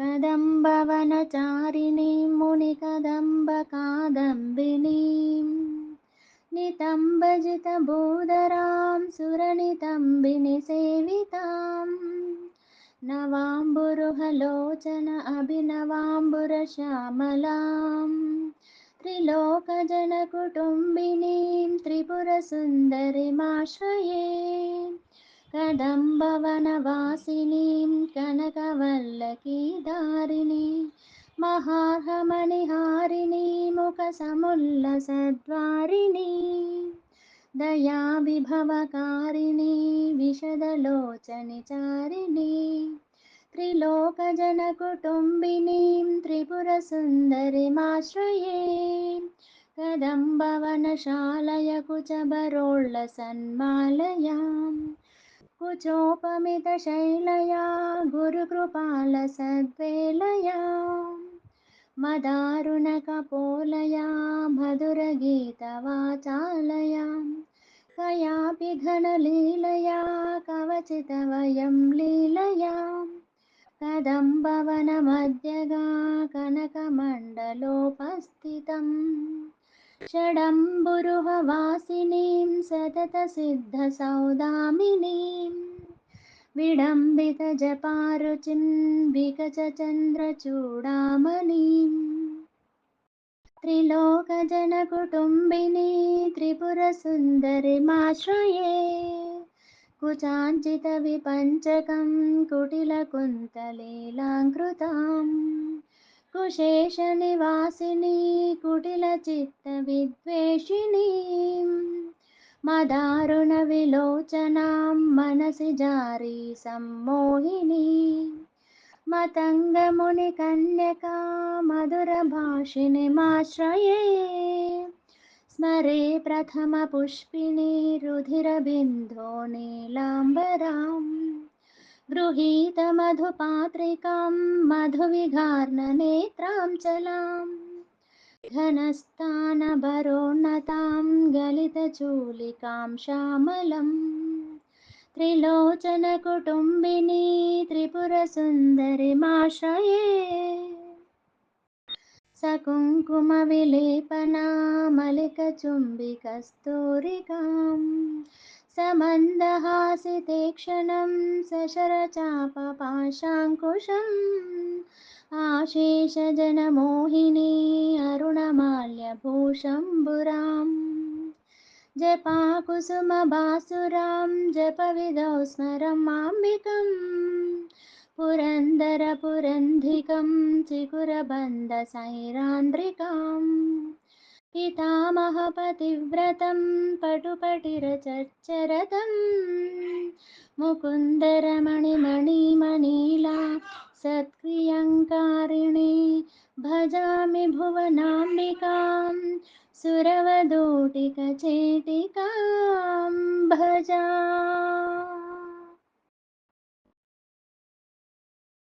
कदम्बवनचारिणीं मुनिकदम्बकादम्बिनीम् नितम्बजितभूधरां सुरनितम्बिनिसेविताम् नवाम्बुरुहलोचन अभिनवाम्बुरश्यामलाम् त्रिलोकजनकुटुम्बिनीं त्रिपुरसुन्दरीमाश्रये कदम्बवनवासिनीं कनकवल्लकीधारिणी महार्हमणिहारिणी मुखसमुल्लसद्वारिणी दयाविभवकारिणी विशदलोचनिचारिणी त्रिलोकजनकुटुम्बिनीं त्रिपुरसुन्दरीमाश्रये कदम्बवनशालय कुचभरोळ्ळसन्मालयाम् कुचोपमितशैलया गुरुकृपालसद्वेलया मदारुणकपोलया मधुरगीतवाचालया कयापि घनलीलया कवचितवयं लीलया कदम्बवनमध्यगा कनकमण्डलोपस्थितम् षडम्बुरुहवासिनीं सततसिद्धसौदामिनीं विडम्बितजपारुचिं विकचचन्द्रचूडामणिम् त्रिलोकजनकुटुम्बिनी त्रिपुरसुन्दरीमाश्रये कुचाञ्चितविपञ्चकं कुटिलकुन्तलीलाङ्कृताम् कुशेषनिवासिनी कुटिलचित्तविद्वेषिणीं मदारुणविलोचनां मनसि जारी सम्मोहिनी। मतङ्गमुनिकन्यका मधुरभाषिणीमाश्रये स्मरे प्रथमपुष्पिणी रुधिरबिन्धो नीलाम्बराम्। गृहीतमधुपात्रिकां मधुविघार्णनेत्रां चलाम् घनस्थानभरोन्नतां गलितचूलिकां श्यामलम् त्रिलोचनकुटुम्बिनी त्रिपुरसुन्दरीमाश्रये सकुङ्कुमविलेपनामलिकचुम्बिकस्तूरिकाम् समन्दहासिते सशरचापपाशाङ्कुशम्। आशेषजनमोहिनी अरुणमाल्यभूषम्बुराम्। जपाकुसुमभासुरां जपविदौ स्मरमाम्बिकम् पुरन्दरपुरन्धिकं चिकुरबन्धसैरान्द्रिकाम्। पितामहपतिव्रतं पटुपटिरचच्चरतं मुकुन्दरमणिमणिमणिला सत्क्रियङ्कारिणी भजामि भुवनाम्बिकां सुरवदूटिकचेटिकां भजा